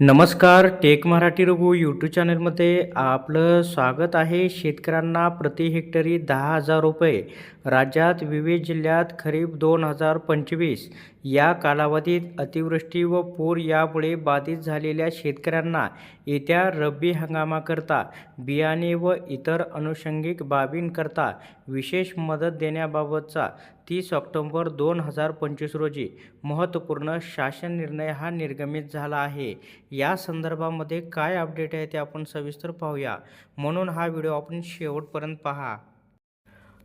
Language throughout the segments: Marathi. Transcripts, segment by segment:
नमस्कार टेक मराठी रघु यूट्यूब चॅनलमध्ये आपलं स्वागत आहे. शेतकऱ्यांना प्रति हेक्टरी दहा हजार रुपये राज्यात विविध जिल्ह्यात खरीप दोन हजार पंचवीस. या कालावधीत अतिवृष्टी व पूर यामुळे बाधित झालेल्या शेतकऱ्यांना येत्या रब्बी हंगामाकरता बियाणे व इतर अनुषंगिक बाबींकरता विशेष मदत देण्याबाबतचा तीस ऑक्टोंबर दोन हजार पंचवीस रोजी महत्त्वपूर्ण शासन निर्णय हा निर्गमित झाला आहे. या संदर्भामध्ये काय अपडेट आहे ते आपण सविस्तर पाहूया. म्हणून हा व्हिडिओ आपण शेवटपर्यंत पहा.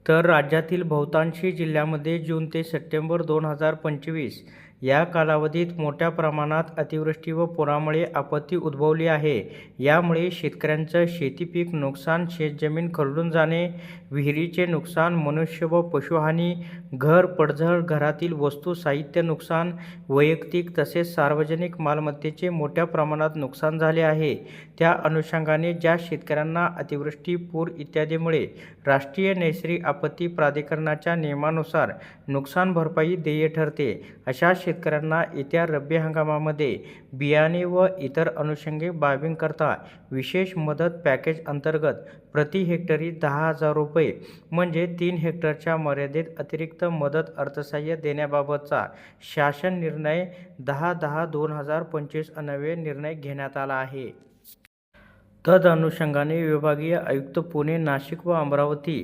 तर राज्यातील बहुतांशी जिल्ह्यामध्ये जून ते सप्टेंबर दोन हजार पंचवीस या कालावधीत मोठ्या प्रमाणात अतिवृष्टी व पुरामुळे आपत्ती उद्भवली आहे. यामुळे शेतकऱ्यांचं शेतीपीक नुकसान शेतजमीन खरडून जाणे विहिरीचे नुकसान मनुष्य व पशुहानी घर पडझड घरातील वस्तू साहित्य नुकसान वैयक्तिक तसेच सार्वजनिक मालमत्तेचे मोठ्या प्रमाणात नुकसान झाले आहे. त्या अनुषंगाने ज्या शेतकऱ्यांना अतिवृष्टी पूर इत्यादीमुळे राष्ट्रीय नैसर्गिक आपत्ती प्राधिकरणाच्या नियमानुसार नुकसान भरपाई देय ठरते. अशा शेतकऱ्यांना येत्या रब्बी हंगामामध्ये बियाणे व इतर अनुषंगिक बाबींकरता विशेष मदत पॅकेज अंतर्गत प्रति हेक्टरी दहा हजार रुपये म्हणजे तीन हेक्टरच्या मर्यादेत अतिरिक्त मदत अर्थसहाय्य देण्याबाबतचा शासन निर्णय दहा दहा दोन हजार पंचवीस अनवे निर्णय घेण्यात आला आहे. तद अनुषंगाने विभागीय आयुक्त पुणे नाशिक व अमरावती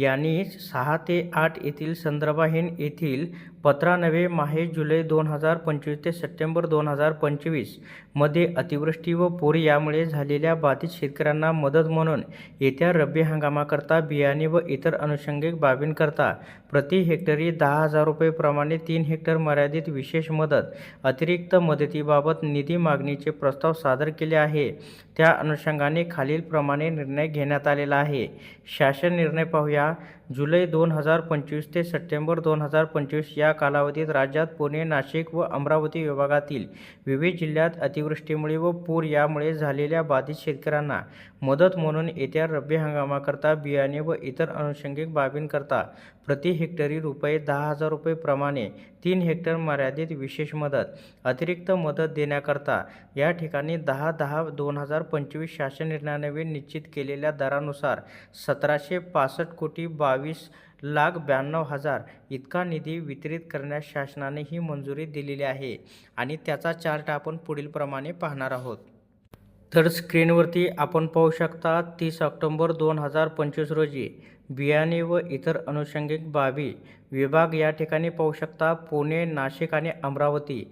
यांनी सहा ते आठ येथील संदर्भाहीन येथील पत्रानवे माहे जुलै दोन हजार पंचवीस ते सप्टेंबर दोन हजार पंचवीसमध्ये अतिवृष्टी व पूर यामुळे झालेल्या बाधित शेतकऱ्यांना मदत म्हणून येत्या रब्बी हंगामाकरता बियाणे व इतर अनुषंगिक बाबींकरता प्रति हेक्टरी दहा हजार रुपयेप्रमाणे तीन हेक्टर मर्यादित विशेष मदत अतिरिक्त मदतीबाबत निधी मागणीचे प्रस्ताव सादर केले आहे. त्या अनुषंगाने खालीलप्रमाणे निर्णय घेण्यात आलेला आहे. शासन निर्णय पाहूया. जुलै दोन हजार पंचवीस ते सप्टेंबर दोन हजार पंचवीस या कालावधीत राज्यात पुणे नाशिक व अमरावती विभागातील विविध जिल्ह्यात अतिवृष्टीमुळे व पूर यामुळे झालेल्या बाधित शेतकऱ्यांना मदत म्हणून येत्या रब्बी हंगामाकरता बियाणे व इतर अनुषंगिक बाबींकरता प्रति हेक्टरी रुपये दहा हजार रुपये प्रमाणे तीन हेक्टर मर्यादित विशेष मदत अतिरिक्त मदत देण्याकरता या ठिकाणी दहा दहा दोन हजार पंचवीस शासन निर्णयाने निश्चित केलेल्या दरानुसार सतराशे पासष्ट कोटी बावीस लाख ब्याण्णव हजार इतका निधी वितरित करण्यास शासनाने ही मंजुरी दिलेली आहे आणि त्याचा चार्ट आपण पुढीलप्रमाणे पाहणार आहोत. तर स्क्रीनवरती आपण पाहू शकता तीस ऑक्टोंबर दोन हजार पंचवीस रोजी बियाणे व इतर अनुषंगिक बाबी विभाग या ठिकाणी पाहू शकता पुणे नाशिक आणि अमरावती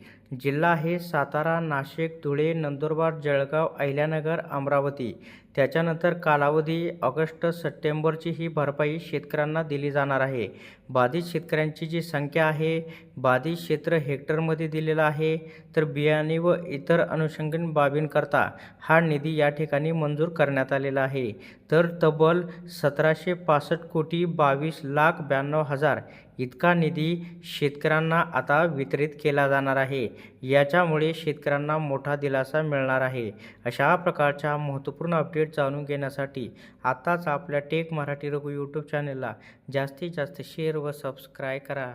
जिल्हा आहे सातारा नाशिक धुळे नंदुरबार जळगाव अहिल्यानगर अमरावती. त्याच्यानंतर कालावधी ऑगस्ट सप्टेंबरची ही भरपाई शेतकऱ्यांना दिली जाणार आहे. बाधित शेतकऱ्यांची जी संख्या आहे बाधित क्षेत्र हेक्टरमध्ये दिलेलं आहे तर बियाणे व इतर अनुषंगीन बाबींकरता हा निधी या ठिकाणी मंजूर करण्यात आलेला आहे. तर तब्बल सतराशे पासष्ट कोटी बावीस लाख ब्याण्णव हजार इतका निधी शेतकऱ्यांना आता वितरित केला जाणार आहे. याच्यामुळे शेतकऱ्यांना मोठा दिलासा मिळणार आहे. अशा प्रकारच्या महत्त्वपूर्ण अपडेट जाणून घेण्यासाठी आत्ताच आपल्या टेक मराठी रघु यूट्यूब चॅनलला जास्तीत जास्त शेअर व सबस्क्राईब करा.